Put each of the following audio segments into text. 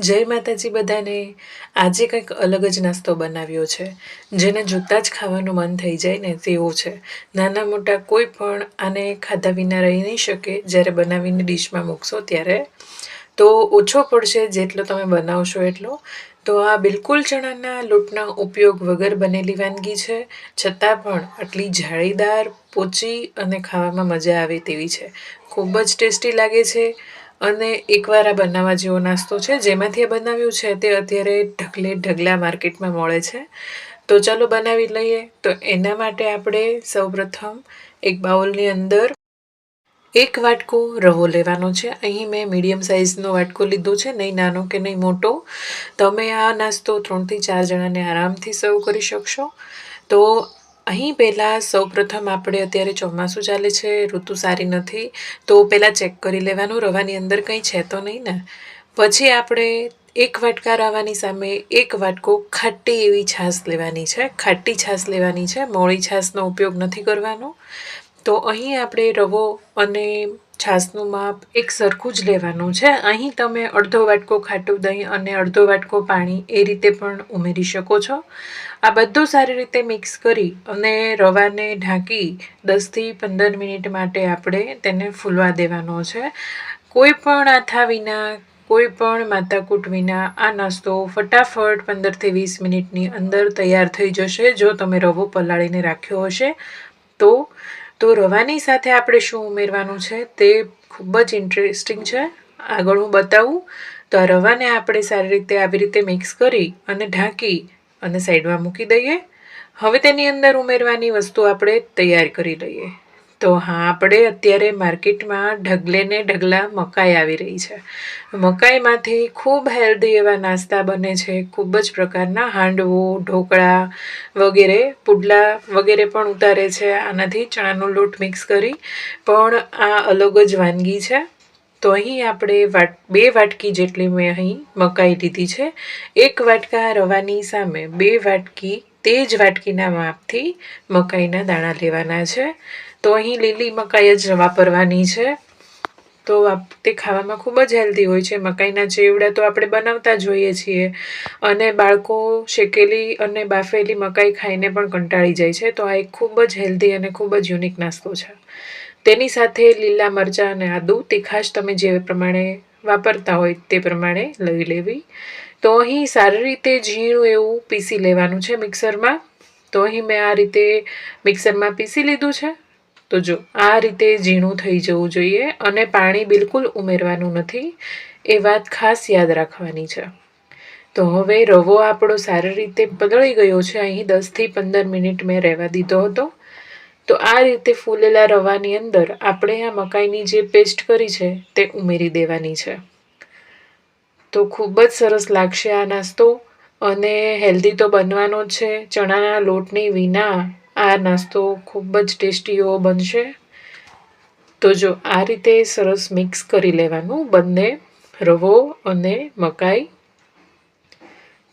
જય માતાજી બધાને. આજે કંઈક અલગ જ નાસ્તો બનાવ્યો છે. જેને જોતાં જ ખાવાનું મન થઈ જાય ને તેવો છે. નાના મોટા કોઈ પણ આને ખાધા વિના રહી નહીં શકે જ્યારે બનાવીને ડીશમાં મૂકશો ત્યારે. તો ઓછો પડશે જેટલો તમે બનાવશો એટલો. તો આ બિલકુલ ચણાના લોટના ઉપયોગ વગર બનેલી વાનગી છે. છતાં પણ આટલી જાળીદાર, પોચી અને ખાવામાં મજા આવે તેવી છે. ખૂબ જ ટેસ્ટી લાગે છે. અને એકવાર આ બનાવવા જેવો નાસ્તો છે, જેમાંથી આ બનાવ્યું છે તે અત્યારે ઢગલે ઢગલા માર્કેટમાં મળે છે. તો ચાલો બનાવી લઈએ. તો એના માટે આપણે સૌપ્રથમ એક બાઉલની અંદર એક વાટકો રવો લેવાનો છે. અહીં મેં મીડિયમ સાઇઝનો વાટકો લીધો છે, નહીં નાનો કે નહીં મોટો. તમે આ નાસ્તો ત્રણથી ચાર જણાને આરામથી સર્વ કરી શકશો. તો અહીં પહેલાં સૌપ્રથમ આપણે અત્યારે ચોમાસું ચાલે છે, ઋતુ સારી નથી, તો પહેલાં ચેક કરી લેવાનું, રવાની અંદર કંઈ છે તો નહીં ને? પછી આપણે એક વાટકા રવાની સામે એક વાટકો ખાટી એવી છાશ લેવાની છે, ખાટી છાશ લેવાની છે, મોળી છાશનો ઉપયોગ નથી કરવાનો. તો અહીં આપણે રવો અને છાશનું માપ એક સરખું જ લેવાનું છે. અહીં તમે અડધો વાટકો ખાટું દહીં અને અડધો વાટકો પાણી એ રીતે પણ ઉમેરી શકો છો. આ બધું સારી રીતે મિક્સ કરી અને રવાને ઢાંકી દસથી પંદર મિનિટ માટે આપણે તેને ફૂલવા દેવાનો છે. કોઈ પણ આથા વિના, કોઈ પણ માથાકૂટ વિના આ નાસ્તો ફટાફટ પંદરથી વીસ મિનિટની અંદર તૈયાર થઈ જશે. જો તમે રવો પલાળીને રાખ્યો હશે, તો તો રવાની સાથે આપણે શું ઉમેરવાનું છે તે ખૂબ જ ઇન્ટરેસ્ટિંગ છે. આગળ હું બતાવું. તો આ રવાને આપણે સારી રીતે આવી રીતે મિક્સ કરી અને ઢાંકી અને સાઈડમાં મૂકી દઈએ. હવે તેની અંદર ઉમેરવાની વસ્તુ આપણે તૈયાર કરી લઈએ. તો હા, આપણે અત્યારે માર્કેટમાં ઢગલે ને ઢગલા મકાઈ આવી રહી છે. મકાઈમાંથી ખૂબ હેલ્ધી એવા નાસ્તા બને છે. ખૂબ જ પ્રકારના હાંડવો, ઢોકળા વગેરે, પુડલા વગેરે પણ ઉતારે છે. આનાથી ચણાનો લોટ મિક્સ કરી પણ આ અલગ જ વાનગી છે. તો અહીં આપણે વાટ, બે વાટકી જેટલી મેં અહીં મકાઈ લીધી છે. એક વાટકા રવાની સામે બે વાટકી તે જ વાટકીના માપથી મકાઈના દાણા લેવાના છે. તો અહીં લીલી મકાઈ જ વાપરવાની છે. તો તે ખાવામાં ખૂબ જ હેલ્ધી હોય છે. મકાઈના ચેવડા તો આપણે બનાવતા જોઈએ છીએ. અને બાળકો શેકેલી અને બાફેલી મકાઈ ખાઈને પણ કંટાળી જાય છે. તો આ એક ખૂબ જ હેલ્ધી અને ખૂબ જ યુનિક નાસ્તો છે. તેની સાથે લીલા મરચાં અને આદુ તીખાશ તમે જે પ્રમાણે વાપરતા હોય તે પ્રમાણે લઈ લેવી. તો અહીં સારી રીતે ઝીણું એવું પીસી લેવાનું છે મિક્સરમાં. તો અહીં મેં આ રીતે મિક્સરમાં પીસી લીધું છે. તો જો, આ રીતે ઝીણું થઈ જવું જોઈએ અને પાણી બિલકુલ ઉમેરવાનું નથી. એ વાત ખાસ યાદ રાખવાની છે. તો હવે રવો આપણો સારી રીતે પદળી ગયો છે. અહીં દસથી પંદર મિનિટ મેં રહેવા દીધો હતો. તો આ રીતે ફૂલેલા રવાની અંદર આપણે આ મકાઈની જે પેસ્ટ કરી છે તે ઉમેરી દેવાની છે. તો ખૂબ જ સરસ લાગશે આ નાસ્તો અને હેલ્ધી તો બનવાનો જ છે. ચણાના લોટની વિના આ નાસ્તો ખૂબ જ ટેસ્ટી એવો બનશે. તો જો આ રીતે સરસ મિક્સ કરી લેવાનું બંને રવો અને મકાઈ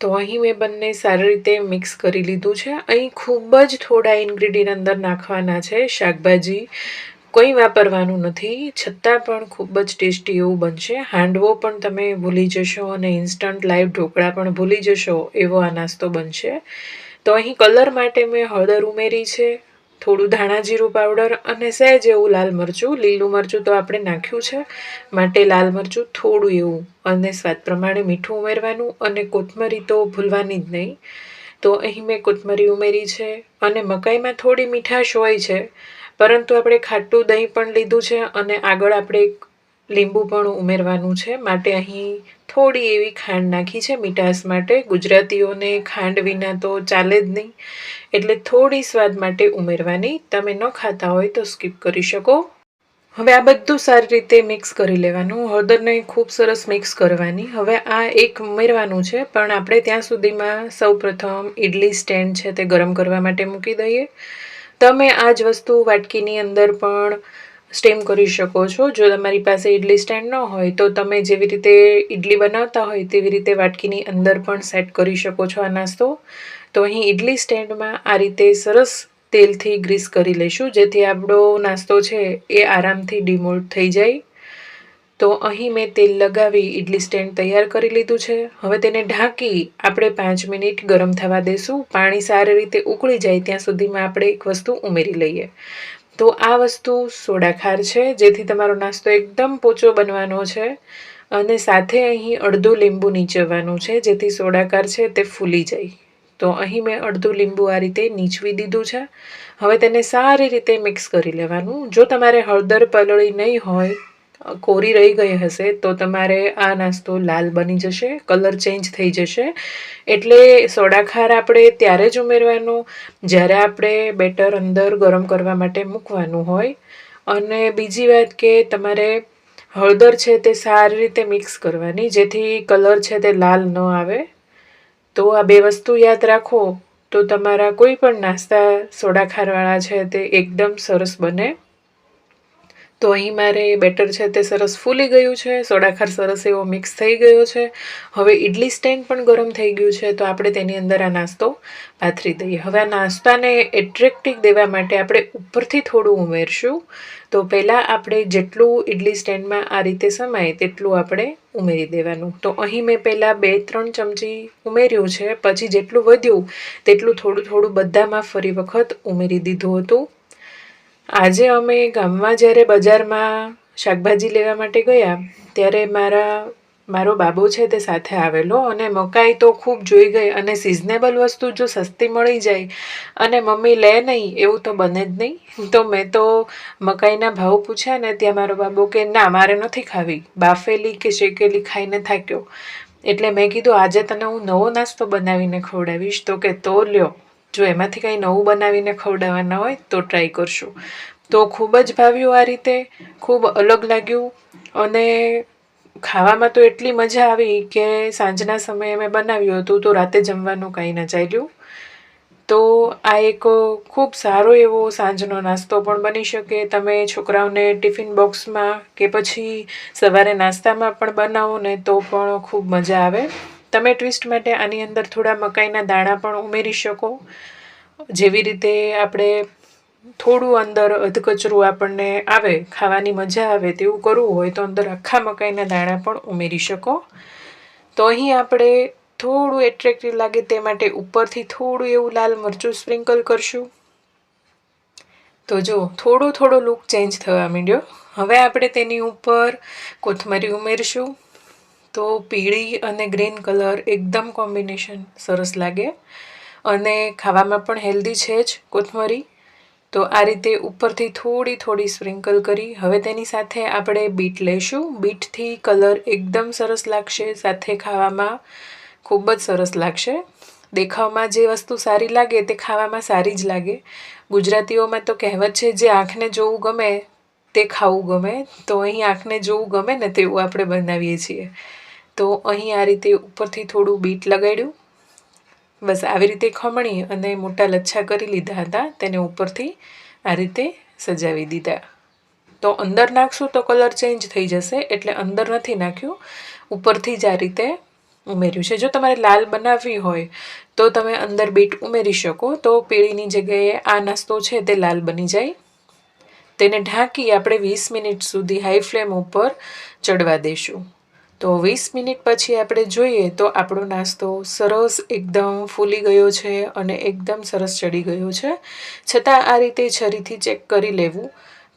તો અહીં મેં બંને સારી રીતે મિક્સ કરી લીધું છે. અહીં ખૂબ જ થોડા ઇન્ગ્રીડિયન્ટ અંદર નાખવાના છે. શાકભાજી કંઈ વાપરવાનું નથી. છતાં પણ ખૂબ જ ટેસ્ટી એવું બનશે. હાંડવો પણ તમે ભૂલી જશો અને ઇન્સ્ટન્ટ લાઈવ ઢોકળા પણ ભૂલી જશો એવો આ નાસ્તો બનશે. તો અહીં કલર માટે મેં હળદર ઉમેરી છે. થોડું ધાણા જીરું પાવડર અને સહેજ એવું લાલ મરચું, લીલું મરચું તો આપણે નાખ્યું છે. માટે લાલ મરચું થોડું એવું અને સ્વાદ પ્રમાણે મીઠું ઉમેરવાનું અને કોથમરી તો ભૂલવાની જ નહીં. તો અહીં મેં કોથમરી ઉમેરી છે અને મકાઈમાં થોડી મીઠાશ હોય છે. પરંતુ આપણે ખાટું દહીં પણ લીધું છે અને આગળ આપણે લીંબુ પણ ઉમેરવાનું છે. માટે અહીં થોડી એવી ખાંડ નાખી છે મીઠાશ માટે. ગુજરાતીઓને ખાંડ વિના તો ચાલે જ નહીં. એટલે થોડી સ્વાદ માટે ઉમેરવાની. તમે ન ખાતા હોય તો સ્કીપ કરી શકો. હવે આ બધું સારી રીતે મિક્સ કરી લેવાનું. હળદરને ખૂબ સરસ મિક્સ કરવાની. હવે આ એક ઉમેરવાનું છે. પણ આપણે ત્યાં સુધીમાં સૌ પ્રથમ ઇડલી સ્ટેન્ડ છે તે ગરમ કરવા માટે મૂકી દઈએ. તમે આ જ વસ્તુ વાટકીની અંદર પણ સ્ટીમ કરી શકો છો. જો તમારી પાસે ઇડલી સ્ટેન્ડ ન હોય, તો તમે જેવી રીતે ઇડલી બનાવતા હોય, તેવી રીતે વાટકીની અંદર પણ સેટ કરી શકો છો આ નાસ્તો. તો અહીં ઇડલી સ્ટેન્ડમાં આ રીતે સરસ તેલથી ગ્રીસ કરી લઈશું, જેથી આપણો નાસ્તો છે એ આરામથી ડિમોલ્ટ થઈ જાય. તો અહીં મેં તેલ લગાવી ઇડલી સ્ટેન્ડ તૈયાર કરી લીધું છે. હવે તેને ઢાંકી આપણે પાંચ મિનિટ ગરમ થવા દેશું. પાણી સારી રીતે ઉકળી જાય, ત્યાં સુધીમાં આપણે એક વસ્તુ ઉમેરી લઈએ. તો આ વસ્તુ સોડાખાર છે, જેથી તમારો નાસ્તો એકદમ પોચો બનવાનો છે અને સાથે અહીં અડધું લીંબુ નીચવવાનું છે, જેથી સોડાકાર છે તે ફૂલી જાય. તો અહીં મેં અડધું લીંબુ આ રીતે નીચવી દીધું છે. હવે તેને સારી રીતે મિક્સ કરી લેવાનું. જો તમારે હળદર પલળી નહીં હોય કોરી રહી ગઈ હશે, તો તમારે આ નાસ્તો લાલ બની જશે, કલર ચેન્જ થઈ જશે. એટલે સોડાખાર આપણે ત્યારે જ ઉમેરવાનું, જ્યારે આપણે બેટર અંદર ગરમ કરવા માટે મૂકવાનું હોય. અને બીજી વાત કે તમારે હળદર છે તે સારી રીતે મિક્સ કરવાની, જેથી કલર છે તે લાલ ન આવે. તો આ બે વસ્તુ યાદ રાખો, તો તમારા કોઈ પણ નાસ્તા સોડાખારવાળા છે તે એકદમ સરસ બને. તો અહીં મારે બેટર છે તે સરસ ફૂલી ગયું છે સોડાખાર સરસ એવો મિક્સ થઈ ગયો છે. હવે ઇડલી સ્ટેન્ડ પણ ગરમ થઈ ગયું છે, તો આપણે તેની અંદર આ નાસ્તો પાથરી દઈએ. હવે આ નાસ્તાને એટ્રેક્ટિવ દેવા માટે આપણે ઉપરથી થોડું ઉમેરશું. તો પહેલાં આપણે જેટલું ઇડલી સ્ટેન્ડમાં આ રીતે સમાય તેટલું આપણે ઉમેરી દેવાનું. તો અહીં મેં પહેલાં બે ત્રણ ચમચી ઉમેર્યું છે, પછી જેટલું વધ્યું તેટલું થોડું થોડું બધામાં ફરી વખત ઉમેરી દીધું હતું. આજે અમે ગામમાં જ્યારે બજારમાં શાકભાજી લેવા માટે ગયા, ત્યારે મારા, મારો બાબુ છે તે સાથે આવેલો અને મકાઈ તો ખૂબ જોઈ ગઈ અને સિઝનેબલ વસ્તુ જો સસ્તી મળી જાય અને મમ્મી લે નહીં, એવું તો બને જ નહીં. તો મેં તો મકાઈના ભાવ પૂછ્યા ને ત્યાં મારો બાબુ કે, ના, મારે નથી ખાવી. બાફેલી કે શેકેલી ખાઈને થાક્યો. એટલે મેં કીધું, આજે તને હું નવો નાસ્તો બનાવીને ખવડાવીશ. તો કે, તો લ્યો. જો એમાંથી કંઈ નવું બનાવીને ખવડાવવાના હોય તો ટ્રાય કરશું. તો ખૂબ જ ભાવ્યું આ રીતે, ખૂબ અલગ લાગ્યું અને ખાવામાં તો એટલી મજા આવી કે સાંજના સમયે મેં બનાવ્યું હતું તો રાતે જમવાનું કંઈ ન ચાલ્યું. તો આ એક ખૂબ સારો એવો સાંજનો નાસ્તો પણ બની શકે. તમે છોકરાઓને ટિફિન બોક્સમાં કે પછી સવારે નાસ્તામાં પણ બનાવો ને તો પણ ખૂબ મજા આવે. તમે ટ્વિસ્ટ માટે આની અંદર થોડા મકાઈના દાણા પણ ઉમેરી શકો. જેવી રીતે આપણે થોડું અંદર અધકચરું આપણને આવે, ખાવાની મજા આવે તેવું કરવું હોય તો અંદર આખા મકાઈના દાણા પણ ઉમેરી શકો. તો અહીં આપણે થોડું એટ્રેક્ટિવ લાગે તે માટે ઉપરથી થોડું એવું લાલ મરચું સ્પ્રિંકલ કરશું. તો જો, થોડો થોડો લુક ચેન્જ થવા માંડ્યો. હવે આપણે તેની ઉપર કોથમરી ઉમેરશું. તો પીળી અને ગ્રીન કલર એકદમ કોમ્બિનેશન સરસ લાગે. અને ખાવામાં પણ હેલ્ધી છે જ કોથમરી. તો આ રીતે ઉપરથી થોડી થોડી સ્પ્રિંકલ કરી. હવે તેની સાથે આપણે બીટ લઈશું. બીટથી કલર એકદમ સરસ લાગશે. સાથે ખાવામાં ખૂબ જ સરસ લાગશે. દેખાવમાં જે વસ્તુ સારી લાગે તે ખાવામાં સારી જ લાગે. ગુજરાતીઓમાં તો કહેવત છે, જે આંખને જોવું ગમે તે ખાવું ગમે, તો અહીં આંખને જોવું ગમે ને તેવું આપણે બનાવીએ છીએ. તો અહીં આ રીતે ઉપરથી થોડું બીટ લગાડ્યું. બસ આવી રીતે ખમણી અને મોટા લચ્છા કરી લીધા હતા, તેને ઉપરથી આ રીતે સજાવી દીધા. તો અંદર નાખશું તો કલર ચેન્જ થઈ જશે, એટલે અંદર નથી નાખ્યું. ઉપરથી જ આ રીતે ઉમેર્યું છે. જો તમારે લાલ બનાવવી હોય, તો તમે અંદર બીટ ઉમેરી શકો. તો પીળીની જગ્યાએ આ નાસ્તો છે તે લાલ બની જાય. તેને ઢાંકી આપણે વીસ મિનિટ સુધી હાઈ ફ્લેમ ઉપર ચડવા દઈશું તો વીસ મિનિટ પછી આપણે જોઈએ તો આપણો નાસ્તો સરસ એકદમ ફૂલી ગયો છે અને એકદમ સરસ ચડી ગયો છે. છતાં આ રીતે છરીથી ચેક કરી લેવું.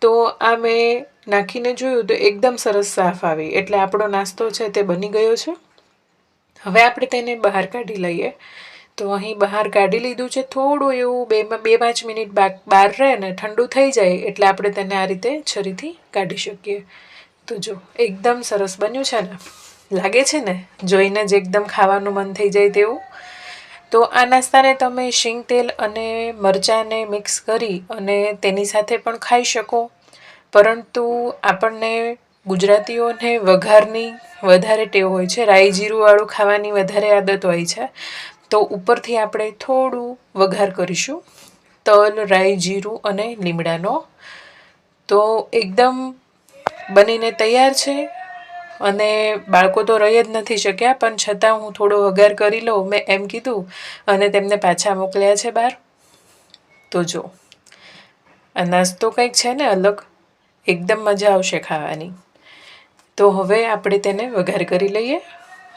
તો આ મેં નાખીને જોયું તો એકદમ સરસ સાફ આવી. એટલે આપણો નાસ્તો છે તે બની ગયો છે. હવે આપણે તેને બહાર કાઢી લઈએ. તો અહીં બહાર કાઢી લીધું છે. થોડું એવું બે બે પાંચ મિનિટ બહાર રહે ને ઠંડુ થઈ જાય એટલે આપણે તેને આ રીતે છરીથી કાઢી શકીએ. તો જો, એકદમ સરસ બન્યું છે ને. લાગે છે ને? જોઈને જ એકદમ ખાવાનું મન થઈ જાય તેવું. તો આ નાસ્તાને તમે શીંગ તેલ અને મરચાંને મિક્સ કરી અને તેની સાથે પણ ખાઈ શકો. પરંતુ આપણને ગુજરાતીઓને વઘારની વધારે ટેવ હોય છે. રાઈ જીરુંવાળું ખાવાની વધારે આદત હોય છે. તો ઉપરથી આપણે થોડું વઘાર કરીશું. તલ, રાઈ, જીરું અને લીમડાનો. તો એકદમ બનીને તૈયાર છે. અને બાળકો તો રહી જ નથી શક્યા, પણ છતાં હું થોડો વઘાર કરી લઉં, મેં એમ કીધું. અને તેમને પાછા મોકલ્યા છે બહાર. તો જો, આ નાસ્તો કંઈક છે ને અલગ. એકદમ મજા આવશે ખાવાની. તો હવે આપણે તેને વઘાર કરી લઈએ.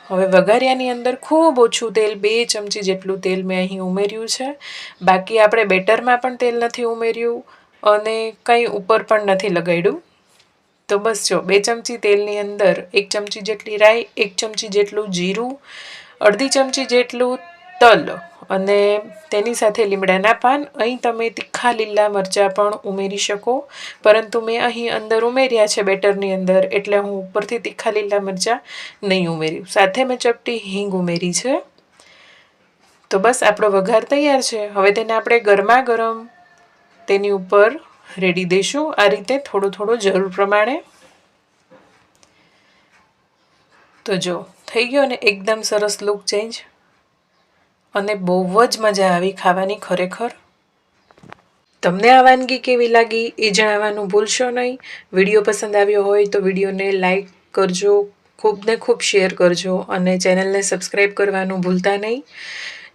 હવે વઘાર્યાની અંદર ખૂબ ઓછું તેલ, બે ચમચી જેટલું તેલ મેં અહીં ઉમેર્યું છે. બાકી આપણે બેટરમાં પણ તેલ નથી ઉમેર્યું અને કંઈ ઉપર પણ નથી લગાડ્યું. તો બસ જો, બે ચમચી તેલની અંદર એક ચમચી જેટલી રાઈ, એક ચમચી જેટલું જીરું, અડધી ચમચી જેટલું તલ અને તેની સાથે લીમડાના પાન. અહીં તમે તીખા લીલા મરચાં પણ ઉમેરી શકો. પરંતુ મેં અહીં અંદર ઉમેર્યા છે બેટરની અંદર, એટલે હું ઉપરથી તીખા લીલા મરચાં નહીં ઉમેર્યું. સાથે મેં ચપટી હિંગ ઉમેરી છે. તો બસ, આપણો વઘાર તૈયાર છે. હવે તેને આપણે ગરમા ગરમ તેની ઉપર રેડી દઈશું. આ રીતે થોડું થોડું જરૂર પ્રમાણે. તો જો, થઈ ગયો ને? એકદમ સરસ લુક ચેન્જ. અને બહુ જ મજા આવી ખાવાની ખરેખર. તમને આ વાનગી કેવી લાગી એ જણાવવાનું ભૂલશો નહીં. વીડિયો પસંદ આવ્યો હોય તો વિડીયોને લાઈક કરજો, ખૂબ ને ખૂબ શેર કરજો અને ચેનલને સબસ્ક્રાઈબ કરવાનું ભૂલતા નહીં.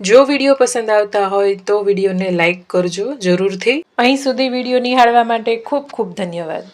જો વીડિયો પસંદ આવતા હોય તો વિડીયોને લાઈક કરજો જરૂરથી. અહીં સુધી વીડિયો નિહાળવા માટે ખૂબ ખૂબ ધન્યવાદ.